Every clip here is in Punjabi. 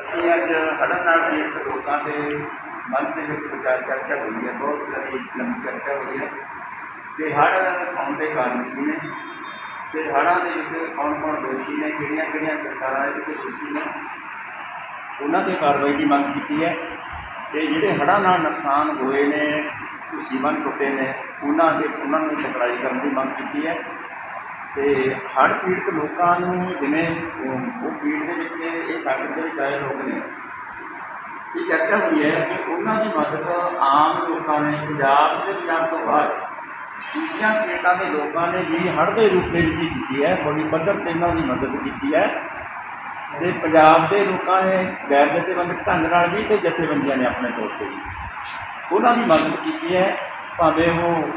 ਅਸੀਂ ਅੱਜ ਹੜ੍ਹਾਂ ਨਾਲ ਪੀੜਤ ਲੋਕਾਂ ਦੇ ਮਨ ਦੇ ਵਿੱਚ ਵਿਚਾਰ ਚਰਚਾ ਹੋਈ ਹੈ, ਬਹੁਤ ਸਾਰੀ ਲੰਬੀ ਚਰਚਾ ਹੋਈ ਹੈ। ਕਿ ਹੜ੍ਹ ਆਉਣ ਦੇ ਕਾਰਨ ਕੀ ਨੇ? ਤੇ ਹੜ੍ਹਾਂ ਦੇ ਵਿੱਚ ਕੌਣ ਕੌਣ ਦੋਸ਼ੀ ਨੇ? ਕਿਹੜੀਆਂ ਕਿਹੜੀਆਂ ਸਰਕਾਰਾਂ ਦੇ ਵਿੱਚ ਦੋਸ਼ੀ ਨੇ? ਉਹਨਾਂ ਤੇ ਕਾਰਵਾਈ ਦੀ ਮੰਗ ਕੀਤੀ ਹੈ। ਤੇ ਜਿਹੜੇ ਹੜ੍ਹਾਂ ਨਾਲ ਨੁਕਸਾਨ ਹੋਏ ਨੇ ਮੁਸੀਬਤ ਟੁੱਟੇ ਨੇ, ਉਹਨਾਂ ਦੇ ਉਹਨਾਂ ਨੂੰ ਟਕਰਾਈ ਕਰਨ ਦੀ ਮੰਗ ਕੀਤੀ ਹੈ। ਤੇ ਹੜ੍ਹ ਪੀੜਤ ਲੋਕਾਂ ਨੂੰ ਜਿਵੇਂ ਉਹ ਉਹ ਪੀੜ ਦੇ ਵਿੱਚ ਇਹ ਸਾਗਰ ਦੇ ਵਿੱਚ ਆਏ ਲੋਕ ਨੇ, ਇਹ ਚਰਚਾ ਹੋਈ ਹੈ ਕਿ ਉਹਨਾਂ ਦੀ ਮਦਦ ਆਮ ਲੋਕਾਂ ਨੇ, ਪੰਜਾਬ ਤੇ ਪੰਜਾਬ ਤੋਂ ਬਾਹਰ ਦੂਜੀਆਂ ਸਟੇਟਾਂ ਦੇ ਲੋਕਾਂ ਨੇ ਵੀ ਹੜ੍ਹ ਦੇ ਰੂਪ ਦੇ ਵਿੱਚ ਕੀਤੀ ਹੈ, ਬੜੀ ਪੱਧਰ ਤੇ ਉਹਨਾਂ ਦੀ ਮਦਦ ਕੀਤੀ ਹੈ ਤੇ ਪੰਜਾਬ ਦੇ ਲੋਕਾਂ ਨੇ ਗੈਰ ਜਥੇਬੰਦਕ ਢੰਗ ਨਾਲ ਵੀ ਤੇ ਜਥੇਬੰਦੀਆਂ ਨੇ ਆਪਣੇ ਤੌਰ ਤੇ ਵੀ ਉਹਨਾਂ ਦੀ ਮਦਦ ਕੀਤੀ ਹੈ, ਭਾਵੇਂ ਉਹ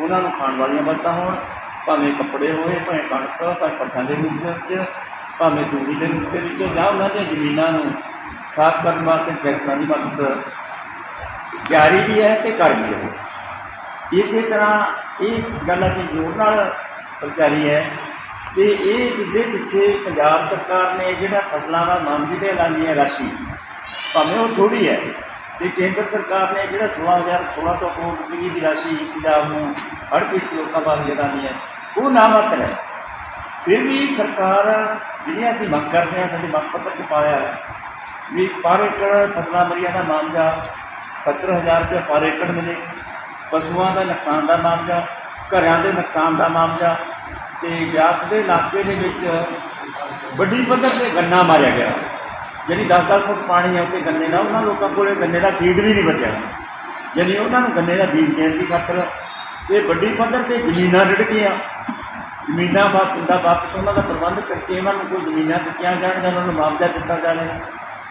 ਉਹਨਾਂ ਨੂੰ ਖਾਣ ਵਾਲੀਆਂ ਵਸਤਾਂ ਹੋਣ ਭਾਵੇਂ ਕੱਪੜੇ ਹੋਏ, ਭਾਵੇਂ ਕਣਕ, ਭਾਵੇਂ ਪੱਠਿਆਂ ਦੇ ਰੂਪ ਦੇ ਵਿੱਚ, ਭਾਵੇਂ ਤੂੜੀ ਦੇ ਰੂਪ ਦੇ ਵਿੱਚ, ਜਾਂ ਉਹਨਾਂ ਦੀਆਂ ਜ਼ਮੀਨਾਂ ਨੂੰ ਸਾਫ਼ ਕਰਨ ਵਾਸਤੇ ਟਰੈਕਟਰਾਂ ਦੀ ਮਦਦ ਜਾਰੀ ਵੀ ਹੈ ਤੇ ਕਰ ਵੀ ਹੈ। ਇਸੇ ਤਰ੍ਹਾਂ ਇਹ ਗੱਲ ਅਸੀਂ ਜ਼ੋਰ ਨਾਲ ਪ੍ਰਚਾਰੀ ਹੈ ਕਿ ਇਹ ਇਹਦੇ ਪਿੱਛੇ ਪੰਜਾਬ ਸਰਕਾਰ ਨੇ ਜਿਹੜਾ ਫਸਲਾਂ ਦਾ ਮਾਮਲੇ ਤੇ ਐਲਾਨੀ ਹੈ ਰਾਸ਼ੀ, ਭਾਵੇਂ ਉਹ ਥੋੜੀ ਹੈ, ਤੇ ਕੇਂਦਰ ਸਰਕਾਰ ਨੇ ਜਿਹੜਾ 16000 1600 ਕਰੋੜ ਰੁਪਏ ਦੀ ਰਾਸ਼ੀ ਪੰਜਾਬ ਨੂੰ ਹੜ੍ਹ ਪੀੜਤ ਲੋਕਾਂ ਵਾਸਤੇ ਐਲਾਨੀ ਹੈ। ਉਹ ਨਾ ਮਾਤਰ ਹੈ ਫਿਰ ਵੀ ਸਰਕਾਰ, ਜਿਹੜੀਆਂ ਅਸੀਂ ਮੰਗ ਕਰਦੇ ਹਾਂ, ਸਾਡੇ ਮੰਗ ਪੱਤਰ 'ਚ ਪਾਇਆ ਵੀ ਪਰ ਏਕੜ ਫਸਲਾਂ ਮਰੀਆਂ ਦਾ ਮਾਮਲਾ 70000 ਰੁਪਏ ਪਰ ਏਕੜ ਮਿਲੇ। ਪਸ਼ੂਆਂ ਦਾ ਨੁਕਸਾਨ ਦਾ ਮਾਮਲਾ, ਘਰਾਂ ਦੇ ਨੁਕਸਾਨ ਦਾ ਮਾਮਲਾ ਤੇ ਬਿਆਸ ਦੇ ਇਲਾਕੇ ਦੇ ਵਿੱਚ ਵੱਡੀ ਪੱਧਰ ਤੇ ਗੰਨਾ ਮਾਰਿਆ ਗਿਆ। ਜਿਹੜੀ 10-10 ਫੁੱਟ ਪਾਣੀ ਹੈ ਉੱਤੇ ਗੰਨੇ ਦਾ। ਉਹਨਾਂ ਲੋਕਾਂ ਕੋਲੇ ਗੰਨੇ ਦਾ ਸੀਡ ਵੀ ਨਹੀਂ ਬਚਿਆ। ਯਾਨੀ ਉਹਨਾਂ ਨੂੰ ਗੰਨੇ ਦਾ ਬੀਜ ਦੇਣ ਦੀ ਖਾਤਰ ਇਹ ਵੱਡੀ ਪੱਧਰ ਤੇ ਜ਼ਮੀਨਾਂ ਰੜ ਗਈਆਂ ਜ਼ਮੀਨਾਂ ਵਾਪਸ ਦਾ ਵਾਪਸ ਉਹਨਾਂ ਦਾ ਪ੍ਰਬੰਧ ਕਰਕੇ ਇਹਨਾਂ ਨੂੰ ਕੋਈ ਜ਼ਮੀਨਾਂ ਦਿੱਤੀਆਂ ਜਾਣ ਜਾਂ ਉਹਨਾਂ ਨੂੰ ਮੁਆਵਜ਼ਾ ਦਿੱਤਾ ਜਾਵੇ।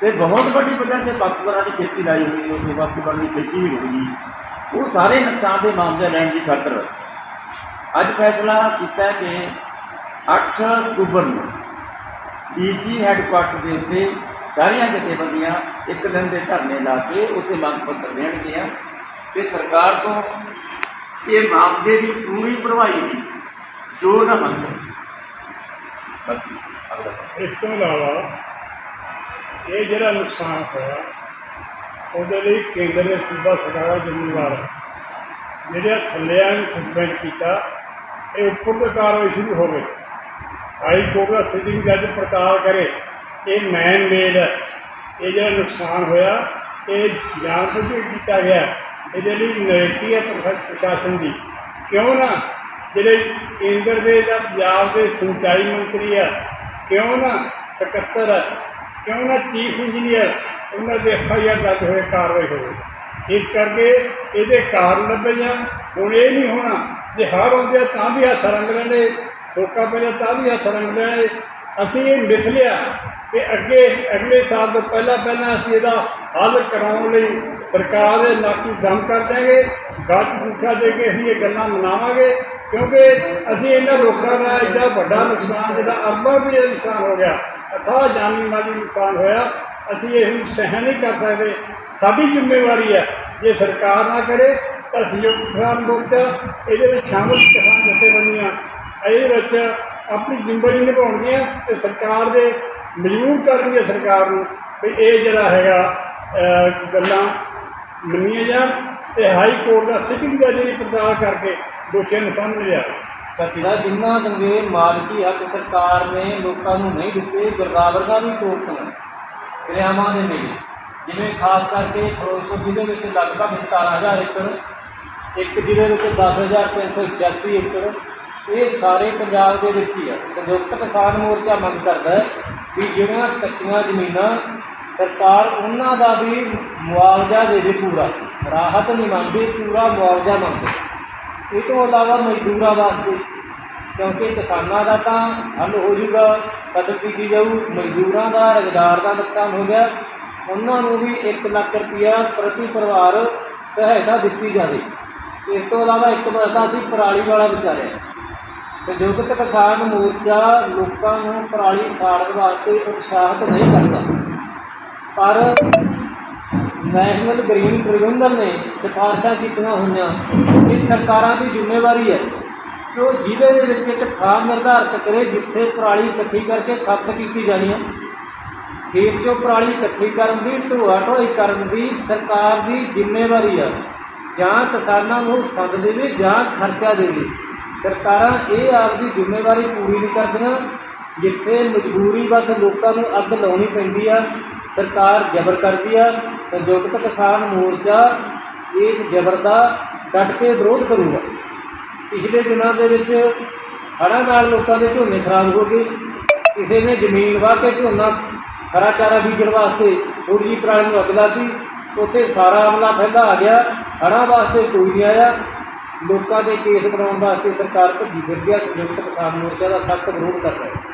ਤੇ ਬਹੁਤ ਵੱਡੀ ਪੱਧਰ ਤੇ ਬਾਕੂਰਾਂ ਦੀ ਖੇਤੀ ਲਾਈ ਹੋਈ ਉਹ ਬਾਕੂਰਾਂ ਦੀ ਖੇਤੀ ਵੀ ਹੋ ਉਹ ਸਾਰੇ ਨੁਕਸਾਨ ਦੇ ਮੁਆਵਜ਼ਾ ਲੈਣ ਦੀ ਖਾਤਰ ਅੱਜ ਫੈਸਲਾ ਕੀਤਾ ਕਿ 8 ਅਕਤੂਬਰ ਨੂੰ ਡੀਸੀ ਹੈੱਡਕੁਆਟਰ ਦੇ ਉੱਤੇ ਸਾਰੀਆਂ ਜਥੇਬੰਦੀਆਂ ਇੱਕ ਦਿਨ ਦੇ ਧਰਨੇ ਲਾ ਕੇ ਉੱਥੇ ਮੰਗ ਪੱਤਰ ਦੇਣਗੀਆਂ ਤੇ ਸਰਕਾਰ ਤੋਂ ਇਹ ਮਾਮਲੇ ਦੀ ਪੂਰੀ ਭਰਵਾਈ ਦੀ ਜੋ ਨਾ ਅਗਲਾ ਇਸ ਤੋਂ ਇਲਾਵਾ ਇਹ ਜਿਹੜਾ ਨੁਕਸਾਨ ਹੋਇਆ ਉਹਦੇ ਲਈ ਕੇਂਦਰ ਨੇ ਸੂਬਾ ਸਰਕਾਰ ਜ਼ਿੰਮੇਵਾਰ ਹੈ ਜਿਹੜੇ ਥੱਲਿਆਂ ਨੂੰ ਸਸਪੈਂਡ ਕੀਤਾ ਇਹ ਉੱਪਰ ਤੋਂ ਕਾਰਵਾਈ ਸ਼ੁਰੂ ਹੋਵੇ ਹਾਈ ਕੋਰਟ ਦਾ ਸਿਟਿੰਗ ਜੱਜ ਪੜਤਾਲ ਕਰੇ ਇਹ ਮੈਨ ਮੇਡ ਇਹ ਜਿਹੜਾ ਨੁਕਸਾਨ ਹੋਇਆ ਇਹ ਜਾਣ ਬੁੱਝ ਕੀਤਾ ਗਿਆ। ਇਹਦੇ ਲਈ ਨੈਤੀ ਹੈ ਪ੍ਰਸ਼ਾ- ਪ੍ਰਸ਼ਾਸਨ ਦੀ। ਕਿਉਂ ਨਾ? ਜਿਹੜੇ ਕੇਂਦਰ ਦੇ ਜਾਂ ਪੰਜਾਬ ਦੇ ਸਿੰਚਾਈ ਮੰਤਰੀ ਆ, ਕਿਉਂ ਨਾ ਸਕੱਤਰ ਆ, ਕਿਉਂ ਨਾ ਚੀਫ ਇੰਜੀਨੀਅਰ, ਉਹਨਾਂ ਦੇ ਐਫ ਆਈ ਆਰ ਦਰਜ ਹੋਏ, ਕਾਰਵਾਈ ਹੋਵੇ। ਇਸ ਕਰਕੇ ਇਹਦੇ ਕਾਰਨ ਲੱਭੇ ਜਾਣ ਹੁਣ ਇਹ ਨਹੀਂ ਹੋਣਾ, ਜੇ ਹਰ ਹੁੰਦੇ ਆ ਤਾਂ ਵੀ ਹੱਥ ਰੰਗ ਲੈਣੇ ਸੋਕਾ ਪਹਿਲਾਂ ਤਾਂ ਵੀ ਹੱਥ ਰੰਗ ਲੈਣੇ ਅਸੀਂ ਇਹ ਮਿਥ ਲਿਆ ਕਿ ਅੱਗੇ ਅਗਲੇ ਸਾਲ ਤੋਂ ਪਹਿਲਾਂ ਪਹਿਲਾਂ ਅਸੀਂ ਇਹਦਾ ਹੱਲ ਕਰਾਉਣ ਲਈ ਸਰਕਾਰ ਦੇ ਨਾਕੀ ਦਮ ਕਰ ਦਿਆਂਗੇ ਗੱਜ ਪੁੱਠਾ ਦੇ ਕੇ ਅਸੀਂ ਇਹ ਗੱਲਾਂ ਮਨਾਵਾਂਗੇ, ਕਿਉਂਕਿ ਅਸੀਂ ਇਹਨਾਂ ਲੋਕਾਂ ਦਾ ਐਡਾ ਵੱਡਾ ਨੁਕਸਾਨ ਜਿਹੜਾ ਅਰਬਾਂ ਰੁਪਏ ਦਾ ਨੁਕਸਾਨ ਹੋ ਗਿਆ ਅਥਾਹ ਜਾਨੀ ਮਾਲੀ ਨੁਕਸਾਨ ਹੋਇਆ, ਅਸੀਂ ਇਹ ਸਹਿਣ ਨਹੀਂ ਕਰ ਸਕਦੇ। ਸਾਡੀ ਜ਼ਿੰਮੇਵਾਰੀ ਹੈ, ਜੇ ਸਰਕਾਰ ਨਾ ਕਰੇ, ਤਾਂ ਸੰਯੁਕਤ ਕਿਸਾਨ ਮੋਰਚਾ ਇਹਦੇ ਵਿੱਚ ਸ਼ਾਮਲ ਕਿਸਾਨ ਜਥੇਬੰਦੀਆਂ, ਇਹਦੇ ਵਿੱਚ ਆਪਣੀ ਜ਼ਿੰਮੇਵਾਰੀ ਨਿਭਾਉਣਗੀਆਂ ਤੇ ਸਰਕਾਰ ਦੇ ਮਜਬੂਰ ਕਰਨਗੇ ਸਰਕਾਰ ਨੂੰ ਵੀ ਇਹ ਜਿਹੜਾ ਹੈਗਾ ਗੱਲਾਂ ਮੰਨੀਆਂ ਜਾਣ ਤੇ ਹਾਈ ਕੋਰਟ ਦਾ ਸਿਟਿੰਗ ਜੱਜ ਦੀ ਪੜਤਾਲ ਕਰਕੇ ਦੋਸ਼ੀਆਂ ਨੂੰ ਸਾਹਮਣੇ ਲਿਆ। ਦਾ ਜਿੰਨਾ ਦੰਗੇ ਮਾਲਕੀ ਹੱਕ ਸਰਕਾਰ ਨੇ ਲੋਕਾਂ ਨੂੰ ਨਹੀਂ ਦਿੱਤੇ ਬਰਦਾਵਰਗਾ ਵੀ ਕੋਰਟ ਨੇ ਦਰਿਆਵਾਂ ਦੇ ਨੇੜੇ ਜਿਵੇਂ ਖਾਸ ਕਰਕੇ ਫਿਰੋਜ਼ਪੁਰ ਜ਼ਿਲ੍ਹੇ ਵਿੱਚ ਲਗਭਗ 17000 ਏਕੜ, ਇੱਕ ਜ਼ਿਲ੍ਹੇ ਵਿੱਚ 10386 ਏਕੜ ਇਹ ਸਾਰੇ ਪੰਜਾਬ ਦੇ ਵਿੱਚ ਹੀ ਆ। ਸੰਯੁਕਤ ਕਿਸਾਨ ਮੋਰਚਾ ਮੰਗ ਕਰਦਾ ਹੈ ਵੀ ਜਿਹੜੀਆਂ ਕੱਚੀਆਂ ਜ਼ਮੀਨਾਂ ਸਰਕਾਰ ਉਹਨਾਂ ਦਾ ਵੀ ਮੁਆਵਜ਼ਾ ਦੇ ਦੇ ਪੂਰਾ। ਰਾਹਤ ਨਹੀਂ ਮੰਗਦੀ, ਪੂਰਾ ਮੁਆਵਜ਼ਾ ਮੰਗਦੇ। ਇਹ ਤੋਂ ਇਲਾਵਾ ਮਜ਼ਦੂਰਾਂ ਵਾਸਤੇ, ਕਿਉਂਕਿ ਕਿਸਾਨਾਂ ਦਾ ਤਾਂ ਹੱਲ ਹੋ ਜੂਗਾ ਕਦਰ ਕੀਤੀ ਜਾਊ, ਮਜ਼ਦੂਰਾਂ ਦਾ, ਰੁਜ਼ਗਾਰ ਦਾ ਨੁਕਸਾਨ ਹੋ ਗਿਆ। ਉਹਨਾਂ ਨੂੰ ਵੀ 1 ਲੱਖ ਰੁਪਇਆ ਪ੍ਰਤੀ ਪਰਿਵਾਰ ਸਹਾਇਤਾ ਦਿੱਤੀ ਜਾਵੇ। ਇਸ ਤੋਂ ਇਲਾਵਾ ਇੱਕ ਪਾਸਾ ਅਸੀਂ ਪਰਾਲੀ ਵਾਲਾ ਵਿਚਾਰਿਆ। ਸੰਯੁਕਤ ਕਿਸਾਨ ਮੋਰਚਾ ਲੋਕਾਂ ਨੂੰ ਪਰਾਲੀ ਸਾੜਨ ਵਾਸਤੇ ਉਤਸ਼ਾਹਿਤ ਨਹੀਂ ਕਰਦਾ। ਪਰ ਨੈਸ਼ਨਲ ਗ੍ਰੀਨ ਟ੍ਰਿਬਿਊਨਲ ਨੇ ਸਿਫਾਰਸ਼ਾਂ ਕੀਤੀਆਂ ਹੋਈਆਂ। ਇਹ ਸਰਕਾਰਾਂ ਦੀ ਜ਼ਿੰਮੇਵਾਰੀ ਹੈ ਕਿ ਉਹ ਜ਼ਿਲ੍ਹੇ ਦੇ ਵਿੱਚ ਇੱਕ ਥਾਂ ਨਿਰਧਾਰਤ ਕਰੇ ਜਿੱਥੇ ਪਰਾਲੀ ਇਕੱਠੀ ਕਰਕੇ ਖਪਤ ਕੀਤੀ ਜਾਣੀ ਹੈ। ਖੇਤ 'ਚੋਂ ਪਰਾਲੀ ਇਕੱਠੀ ਕਰਨ ਦੀ ਢੋਆ ਢੋਈ ਕਰਨ ਦੀ ਸਰਕਾਰ ਦੀ ਜ਼ਿੰਮੇਵਾਰੀ ਆ ਜਾਂ ਕਿਸਾਨਾਂ ਨੂੰ ਸੰਦ ਦੇਵੇ ਜਾਂ ਖਰਚਾ ਦੇਵੇ। ਸਰਕਾਰਾਂ ਇਹ ਆਪਦੀ ਜ਼ਿੰਮੇਵਾਰੀ ਪੂਰੀ ਨਹੀਂ ਕਰਦੀਆਂ, ਜਿੱਥੇ ਮਜਬੂਰੀ ਵਸ ਲੋਕਾਂ ਨੂੰ ਅੱਗ ਲਾਉਣੀ ਪੈਂਦੀ ਆ, ਸਰਕਾਰ ਜ਼ਬਰ ਕਰਦੀ ਆ, ਸੰਯੁਕਤ ਕਿਸਾਨ ਮੋਰਚਾ ਇਸ ਜ਼ਬਰ ਦਾ ਡਟ ਕੇ ਵਿਰੋਧ ਕਰੂਗਾ। ਪਿਛਲੇ ਦਿਨਾਂ ਦੇ ਵਿੱਚ ਹੜ੍ਹਾਂ ਨਾਲ ਲੋਕਾਂ ਦੇ ਝੋਨੇ ਖਰਾਬ ਹੋ ਗਏ। ਕਿਸੇ ਨੇ ਜ਼ਮੀਨ ਵਾਹ ਕੇ ਝੋਨਾ ਹਰਾ ਚਾਰਾ ਬੀਜਣ ਵਾਸਤੇ ਥੋੜ੍ਹੀ ਜਿਹੀ ਪਰਾਲੀ ਨੂੰ ਅੱਗ ਲਾਤੀ, ਉੱਥੇ ਸਾਰਾ ਅਮਲਾ ਫੈਲਾ ਆ ਗਿਆ। ਹੜ੍ਹਾਂ ਵਾਸਤੇ ਕੋਈ ਨਹੀਂ ਆਇਆ। ਲੋਕਾਂ ਦੇ ਕੇਸ ਬਣਾਉਣ ਵਾਸਤੇ ਸਰਕਾਰ ਭੱਜੀ ਫਿਰਦੀ ਆ ਸੰਯੁਕਤ ਕਿਸਾਨ ਮੋਰਚਾ ਦਾ ਸਖਤ ਵਿਰੋਧ ਕਰਦਾ ਹੈ।